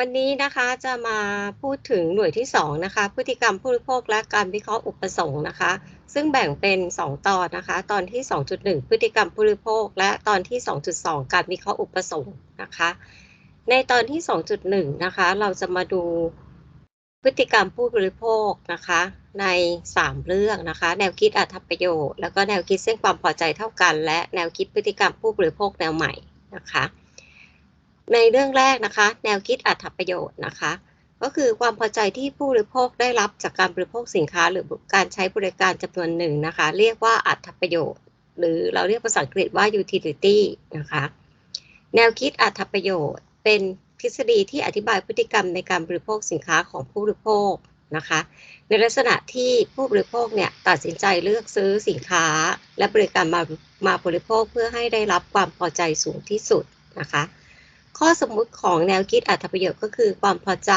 วันนี้นะคะจะมาพูดถึงหน่วยที่2นะคะพฤติกรรมผู้บริโภคและการวิเคราะห์อุปสงค์นะคะ ซึ่งแบ่งเป็น 2 ตอนนะคะ ตอนที่ 2.1 พฤติกรรมผู้บริโภค และตอนที่ 2.2 การวิเคราะห์อุปสงค์นะคะ ในตอนที่ 2.1 นะคะ เราจะมาดูพฤติกรรมผู้บริโภคนะคะ ใน 3 เรื่องนะคะ แนวคิดอัตประโยชน์แล้วก็แนวคิดเส้นความพอใจเท่ากัน และแนวคิดพฤติกรรมผู้บริโภคแนวใหม่นะคะ ในเรื่องแรกนะคะ แนวคิดอัตประโยชน์นะคะ ก็คือความพอใจที่ผู้บริโภคได้รับจากการบริโภคสินค้า หรือการใช้บริการจำนวนหนึ่งนะคะ เรียกว่าอัตประโยชน์ หรือเราเรียกภาษาอังกฤษว่า utility นะคะ แนวคิดอัตประโยชน์ เป็นทฤษฎีที่อธิบายพฤติกรรมในการบริโภคสินค้าของผู้บริโภคนะคะ ในลักษณะที่ผู้บริโภคเนี่ยตัดสินใจเลือกซื้อสินค้า และบริการมามาบริโภคเพื่อให้ได้รับความพอใจสูงที่สุดนะคะ ข้อสมมุติของแนวคิดอัตประโยชน์ก็คือความพอใจ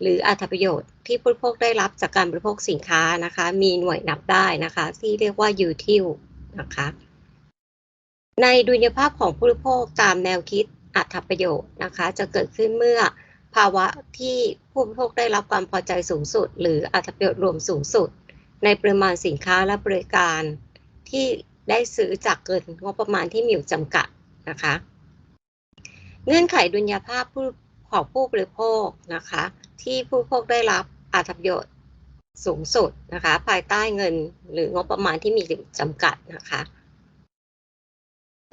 หรืออัตประโยชน์ที่ผู้บริโภคได้รับจากการบริโภคสินค้านะคะ มีหน่วยนับได้นะคะ ที่เรียกว่า util นะคะในดุลยภาพของผู้บริโภคตามแนวคิดอัตประโยชน์นะคะ จะเกิดขึ้นเมื่อภาวะที่ผู้บริโภคได้รับความพอใจสูงสุด หรืออัตประโยชน์รวมสูงสุด ในปริมาณสินค้าและบริการที่ได้ซื้อจากเกินงบประมาณที่มีอยู่จำกัดนะคะ เงื่อนไขดุลยภาพผู้ของผู้บริโภคนะคะ ที่ผู้บริโภคได้รับอัตประโยชน์สูงสุดนะคะ ภายใต้เงินหรืองบประมาณที่มีจำกัดนะคะ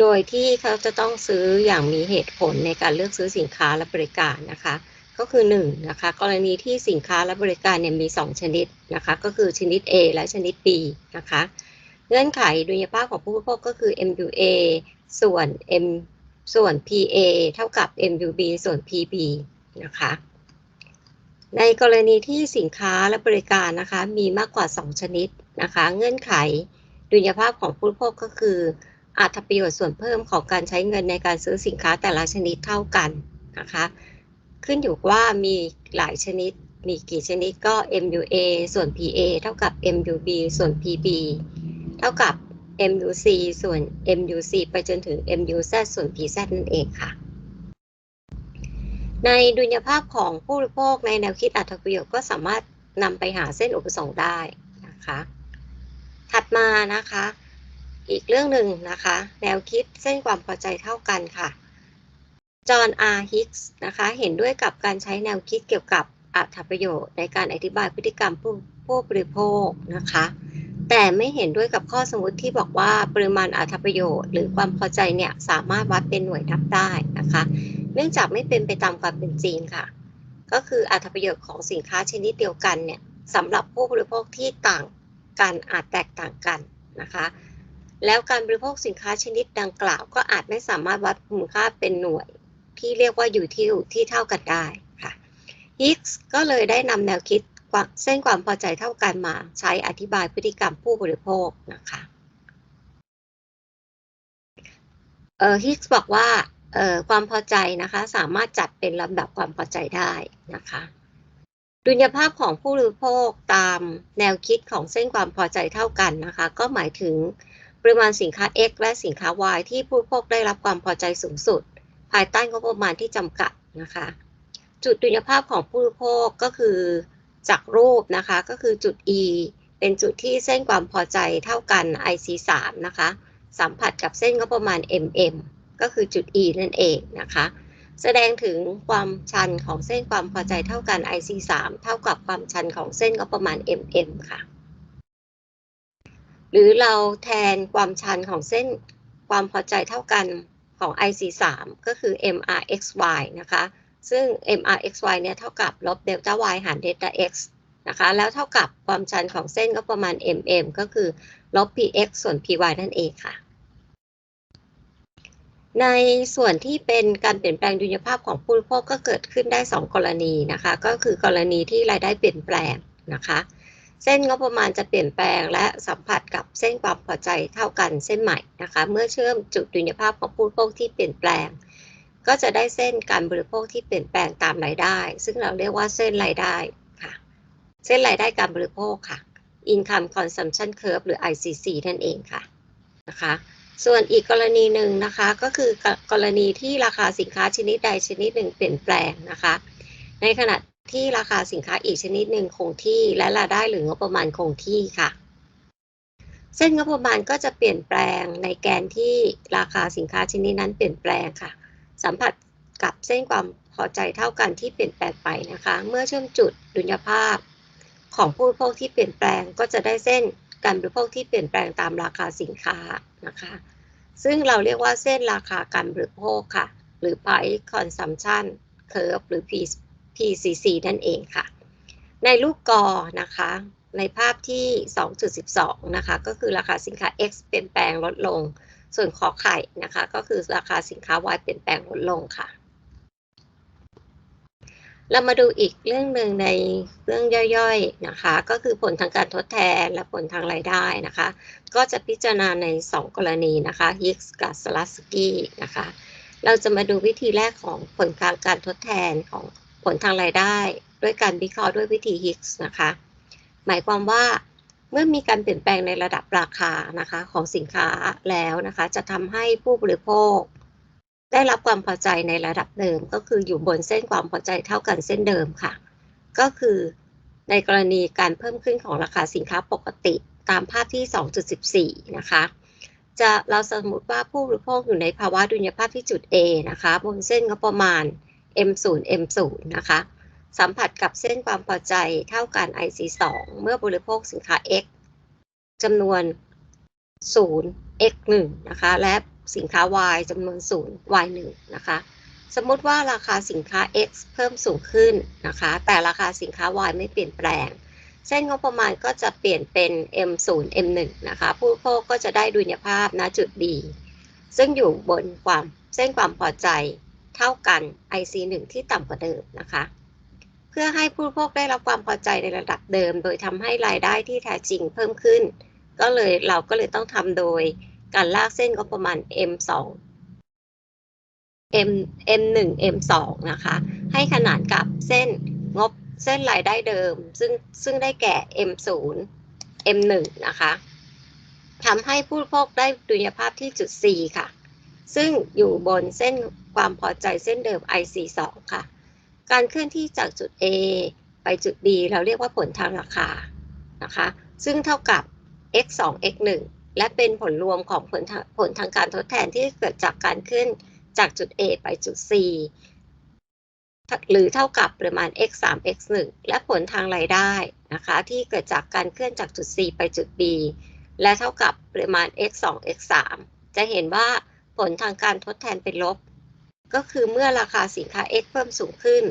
โดยที่เขาจะต้องซื้ออย่างมีเหตุผลในการเลือกซื้อสินค้าและบริการนะคะ ก็คือ1นนะคะ กรณีที่สินค้าและบริการเนี่ยมี 2 ชนิดนะคะ ก็คือชนิด A และชนิด B นะคะ เงื่อนไขดุลยภาพของผู้บริโภคก็คือ MUA ส่วน M ส่วน PA เท่ากับ MUB ส่วน PB นะคะ ในกรณีที่สินค้าและบริการนะคะมีมากกว่า 2 ชนิดนะคะ เงื่อนไขดุลยภาพของผู้บริโภคก็คืออัตประโยชน์ส่วนเพิ่มของการใช้เงินในการซื้อสินค้าแต่ละชนิดเท่ากันนะคะ ขึ้นอยู่ว่ามีหลายชนิดมีกี่ชนิดก็ MUA ส่วน PA เท่ากับ MUB ส่วน PB เท่ากับ MUC ส่วน MUC ไปจนถึง MUZ ส่วน PZ นั่นเองค่ะ ในดุลยภาพของผู้บริโภคในแนวคิดอัตประโยชน์ก็สามารถนำไปหาเส้นอุปสงค์ได้นะคะ ถัดมานะคะ อีกเรื่องหนึ่งนะคะ แนวคิดเส้นความพอใจเท่ากันค่ะจอห์นอาร์ฮิกส์นะคะ เห็นด้วยกับการใช้แนวคิดเกี่ยวกับอัตประโยชน์ในการอธิบายพฤติกรรมผู้ผู้บริโภคนะคะ แต่ไม่เห็นด้วยกับข้อสมมติที่บอกว่าปริมาณอัตประโยชน์ หรือความพอใจเนี่ยสามารถวัดเป็นหน่วยนับได้นะคะ เนื่องจากไม่เป็นไปตามความเป็นจริงค่ะ ก็คืออัตประโยชน์ของสินค้าชนิดเดียวกันเนี่ยสำหรับผู้บริโภคที่ต่างกันอาจแตกต่างกันนะคะ แล้วการบริโภคสินค้าชนิดดังกล่าว ก็อาจไม่สามารถวัดคุณค่าเป็นหน่วยที่เรียกว่าอยู่ที่ที่เท่ากันได้ค่ะฮิกส์ก็เลยได้นำแนวคิด เส้นความพอใจเท่ากันมาใช้อธิบายพฤติกรรมผู้บริโภคนะคะเอ่อฮิกส์บอกว่าเอ่อความพอใจนะคะสามารถจัดเป็นลำดับความพอใจได้นะคะดุลยภาพของผู้บริโภคตามแนวคิดของเส้นความพอใจเท่ากันนะคะ ก็หมายถึงปริมาณสินค้า X และสินค้า Y ที่ผู้บริโภคได้รับความพอใจสูงสุด ภายใต้งบประมาณที่จำกัดนะคะ จุดดุลยภาพของผู้บริโภคก็คือ จากรูปนะคะ ก็คือจุด E เป็นจุดที่เส้นความพอใจเท่ากัน IC3 นะคะ สัมผัสกับเส้นงบประมาณ MM ก็คือจุด E นั่นเองนะคะ แสดงถึงความชันของเส้นความพอใจเท่ากัน IC3 เท่ากับความชันของเส้นงบประมาณ MM ค่ะ หรือเราแทนความชันของเส้นความพอใจเท่ากันของ IC3 ก็คือ MRXY นะคะ ซึ่ง MRXY เนี่ยเท่ากับลบเดลต้า y หารเดลต้า x นะคะ แล้วเท่ากับความชันของเส้นก็ประมาณ mm ก็คือลบ px ส่วน py นั่นเองค่ะ ในส่วนที่เป็นการเปลี่ยนแปลงดุลยภาพของผู้บริโภคก็เกิดขึ้นได้ 2 กรณีนะคะ ก็คือกรณีที่รายได้เปลี่ยนแปลงนะคะ เส้นงบประมาณจะเปลี่ยนแปลงและสัมผัสกับเส้นความพอใจเท่ากันเส้นใหม่นะคะ เมื่อเชื่อมจุดดุลยภาพของผู้บริโภคที่เปลี่ยนแปลง ก็จะได้เส้นการบริโภคที่เปลี่ยนแปลงตามรายได้ ซึ่งเราเรียกว่าเส้นรายได้ค่ะ เส้นรายได้การบริโภคค่ะ Income Consumption Curve หรือ ICC นั่นเองค่ะนะคะ ส่วนอีกกรณีหนึ่งนะคะก็คือกกรณีที่ราคาสินค้าชนิดใดชนิดหนึ่งเปลี่ยนแปลงนะคะ ในขณะที่ราคาสินค้าอีกชนิดหนึ่งคงที่และรายได้หรืองบประมาณคงที่ค่ะเส้นงบประมาณก็จะเปลี่ยนแปลงในแกนที่ราคาสินค้าชนิดนั้นเปลี่ยนแปลงค่ะ สัมผัสกับเส้นความพอใจเท่ากันที่เปลี่ยนแปลงไปนะคะ เมื่อเชื่อมจุดดุลยภาพ ของผู้บริโภคที่เปลี่ยนแปลงก็จะได้เส้นการบริโภคที่เปลี่ยนแปลงตามราคาสินค้านะคะ ซึ่งเราเรียกว่าเส้นราคาการบริโภคค่ะ หรือ price consumption curve หรือ PCC นั่นเองค่ะ ในรูปกอนะคะ ในภาพที่ 2.12 นะคะ ก็คือราคาสินค้า X เปลี่ยนแปลงลดลง ส่วนขอไข่นะคะ ก็คือราคาสินค้า Y เปลี่ยนแปลงลดลงค่ะ เรามาดูอีกเรื่องหนึ่งในเรื่องย่อยๆนะคะ ก็คือผลทางการทดแทนและผลทางรายได้นะคะ ก็จะพิจารณาใน 2 กรณีนะคะฮิกส์กับสลัสกี้นะคะเราจะมาดูวิธีแรกของผลทางการทดแทนของผลทางรายได้ ด้วยการวิเคราะห์ด้วยวิธีฮิกส์นะคะ หมายความว่า เมื่อมีการเปลี่ยนแปลงในระดับราคานะคะของสินค้าแล้วนะคะ จะทำให้ผู้บริโภค ได้รับความพอใจในระดับเดิม ก็คืออยู่บนเส้นความพอใจเท่ากันเส้นเดิมค่ะ ก็คือในกรณีการเพิ่มขึ้นของราคาสินค้าปกติตามภาพที่ 2.14 นะคะ จะเราสมมติว่าผู้บริโภคอยู่ในภาวะดุลยภาพที่จุด A นะคะ บนเส้นงบประมาณ M0 M0 นะคะ สัมผัสกับเส้นความพอใจเท่ากัน IC2 เมื่อบริโภคสินค้า X จำนวน 0 X1 นะคะ และสินค้า Y จำนวน 0 Y1 นะคะ สมมติว่าราคาสินค้า X เพิ่มสูงขึ้นนะคะ แต่ราคาสินค้า Y ไม่เปลี่ยนแปลง เส้นงบประมาณก็จะเปลี่ยนเป็น M0 M1 นะคะ ผู้บริโภคก็จะได้ดุลยภาพณจุด D ซึ่งอยู่บนความเส้นความพอใจเท่ากัน IC1 ที่ต่ำกว่าเดิมนะคะ พื่อให้ผู้บริโภคได้รับความพอใจในระดับเดิม โดยทำให้รายได้ที่แท้จริงเพิ่มขึ้น ก็เลยเราก็เลยต้องทำโดยการลากเส้นงบประมาณ M2 M M1 M2 นะคะ ให้ขนานกับเส้นงบเส้นรายได้เดิม ซึ่งซึ่งได้แก่ M0 M1 นะคะทำให้ผู้บริโภคได้ดุลยภาพที่จุด C ค่ะ ซึ่งอยู่บนเส้นความพอใจเส้นเดิม IC2 ค่ะ การเคลื่อนที่จากจุด A ไปจุด B เราเรียกว่าผลทางราคานะคะ ซึ่งเท่ากับ x2 x1 และเป็นผลรวมของผลผลทางการทดแทนที่เกิดจากการขึ้นจากจุด A ไปจุด C หรือเท่ากับปริมาณ x3 x1 และผลทางรายได้นะคะ ที่เกิดจากการเคลื่อนจากจุด C ไปจุด B และเท่ากับปริมาณ x2 x3 จะเห็นว่าผลทางการทดแทนเป็นลบ ก็คือเมื่อราคาสินค้า x เพิ่มสูงขึ้น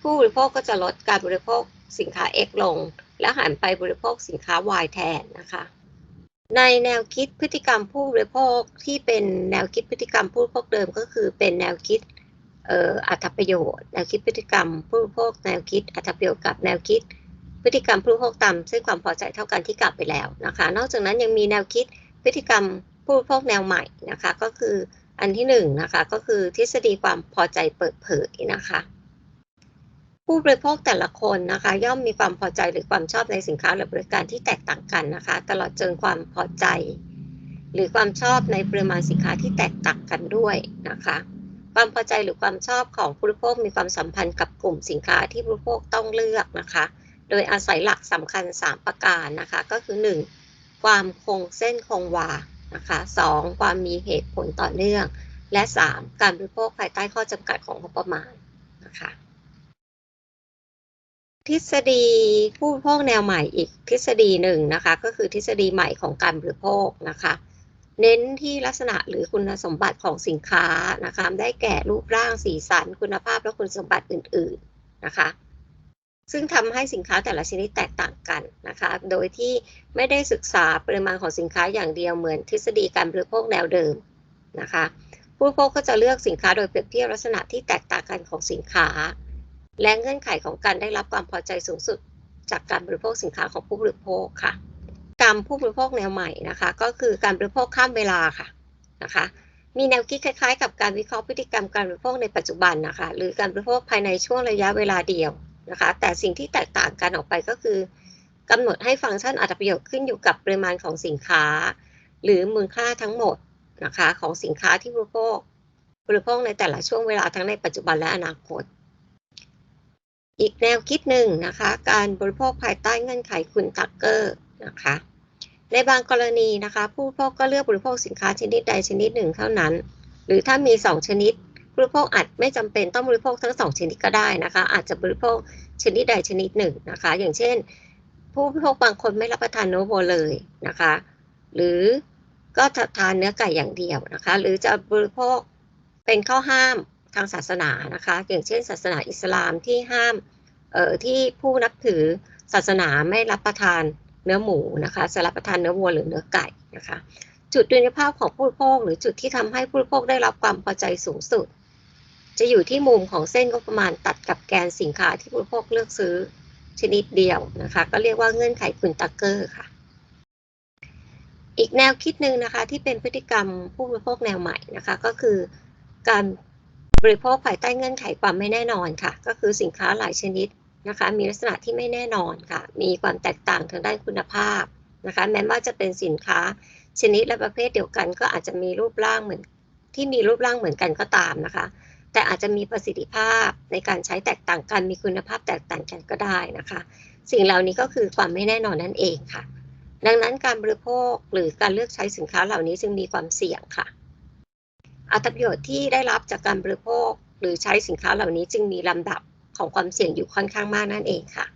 ผู้บริโภคก็จะลดการบริโภคสินค้า x ลง และหันไปบริโภคสินค้า y แทนนะคะ ในแนวคิดพฤติกรรมผู้บริโภคที่เป็นแนวคิดพฤติกรรมผู้บริโภคเดิมก็คือเป็นแนวคิดอัตประโยชน์ แนวคิดพฤติกรรมผู้บริโภคแนวคิดอัตประโยชน์กับแนวคิดพฤติกรรมผู้บริโภคตามซึ่งความพอใจเท่ากันที่กลับไปแล้วนะคะ นอกจากนั้นยังมีแนวคิดพฤติกรรมผู้บริโภคแนวใหม่นะคะ ก็คือ อันที่หนึ่งนะคะก็คือทฤษฎีความพอใจเปิดเผยนะคะ ผู้บริโภคแต่ละคนนะคะ ย่อมมีความพอใจหรือความชอบในสินค้าหรือบริการที่แตกต่างกันนะคะ ตลอดจนความพอใจ หรือความชอบในปริมาณสินค้าที่แตกต่างกันด้วยนะคะ ความพอใจหรือความชอบของผู้บริโภคมีความสัมพันธ์กับกลุ่มสินค้าที่ผู้บริโภคต้องเลือกนะคะ โดยอาศัยหลักสำคัญ 3 ประการนะคะ ก็คือ 1. ความคงเส้นคงวา นะคะ 2. ความมีเหตุผลต่อเนื่อง และ 3. การบริโภคภายใต้ข้อจำกัดของงบประมาณนะคะทฤษฎีผู้บริโภคแนวใหม่อีกทฤษฎีหนึ่งนะคะ ก็คือทฤษฎีใหม่ของการบริโภคนะคะ เน้นที่ลักษณะหรือคุณสมบัติของสินค้านะคะ ได้แก่รูปร่างสีสันคุณภาพและคุณสมบัติอื่น ๆนะคะ ซึ่งทำให้สินค้าแต่ละชนิดแตกต่างกันนะคะ โดยที่ไม่ได้ศึกษาปริมาณของสินค้าอย่างเดียวเหมือนทฤษฎีการบริโภคแนวเดิมนะคะ ผู้บริโภคก็จะเลือกสินค้าโดยเปรียบเทียบลักษณะที่แตกต่างกันของสินค้า และเงื่อนไขของการได้รับความพอใจสูงสุด จากการบริโภคสินค้าของผู้บริโภคค่ะกรรมผู้บริโภคแนวใหม่นะคะ ก็คือการบริโภคข้ามเวลาค่ะนะคะ มีแนวคิดคล้ายๆ กับการวิเคราะห์พฤติกรรมการบริโภคในปัจจุบันนะคะ หรือการบริโภคภายในช่วงระยะเวลาเดียว นะคะ แต่สิ่งที่แตกต่างกันออกไปก็คือกำหนดให้ฟังก์ชันอัตประโยชน์ขึ้นอยู่กับปริมาณของสินค้า หรือมูลค่าทั้งหมดนะคะของสินค้าที่บริโภคบริโภคในแต่ละช่วงเวลาทั้งในปัจจุบันและอนาคต อีกแนวคิดหนึ่งนะคะ การบริโภคภายใต้เงื่อนไขคุณทักเกอร์นะคะในบางกรณีนะคะ ผู้บริโภคก็เลือกบริโภคสินค้าชนิดใดชนิดหนึ่งเท่านั้น หรือถ้ามี 2 ชนิด บริโภคอาจไม่จำเป็นต้องบริโภคทั้ง 2 ชนิดก็ได้นะคะ อาจจะบริโภคชนิดใดชนิดหนึ่งนะคะ อย่างเช่น ผู้บริโภคบางคนไม่รับประทานเนื้อวัวเลยนะคะ หรือก็ทานเนื้อไก่อย่างเดียวนะคะ หรือจะบริโภคเป็นข้อห้ามทางศาสนานะคะ อย่างเช่น ศาสนาอิสลามที่ห้ามเอ่อที่ผู้นับถือศาสนาไม่รับประทานเนื้อหมูนะคะจะรับประทานเนื้อวัวหรือเนื้อไก่นะคะ จุดดุลยภาพของผู้บริโภค หรือจุดที่ทำให้ผู้บริโภคได้รับความพอใจสูงสุด จะอยู่ที่มุมของเส้นงบประมาณตัดกับแกนสินค้าที่ผู้บริโภคเลือกซื้อชนิดเดียวนะคะ ก็เรียกว่าเงื่อนไขคุณตักเกอร์ค่ะ อีกแนวคิดหนึ่งนะคะที่เป็นพฤติกรรมผู้บริโภคแนวใหม่นะคะ ก็คือการบริโภคภายใต้เงื่อนไขความไม่แน่นอนค่ะ ก็คือสินค้าหลายชนิดนะคะ มีลักษณะที่ไม่แน่นอนค่ะ มีความแตกต่างทางด้านคุณภาพนะคะ แม้ว่าจะเป็นสินค้าชนิดและประเภทเดียวกัน ก็อาจจะมีรูปร่างเหมือนที่มีรูปร่างเหมือนกันก็ตามนะคะ แต่อาจจะมีประสิทธิภาพในการใช้แตกต่างกัน มีคุณภาพแตกต่างกันก็ได้นะคะ สิ่งเหล่านี้ก็คือความไม่แน่นอนนั่นเองค่ะ ดังนั้นการบริโภคหรือการเลือกใช้สินค้าเหล่านี้จึงมีความเสี่ยงค่ะ อัตประโยชน์ที่ได้รับจากการบริโภคหรือใช้สินค้าเหล่านี้จึงมีลำดับของความเสี่ยงอยู่ค่อนข้างมากนั่นเองค่ะ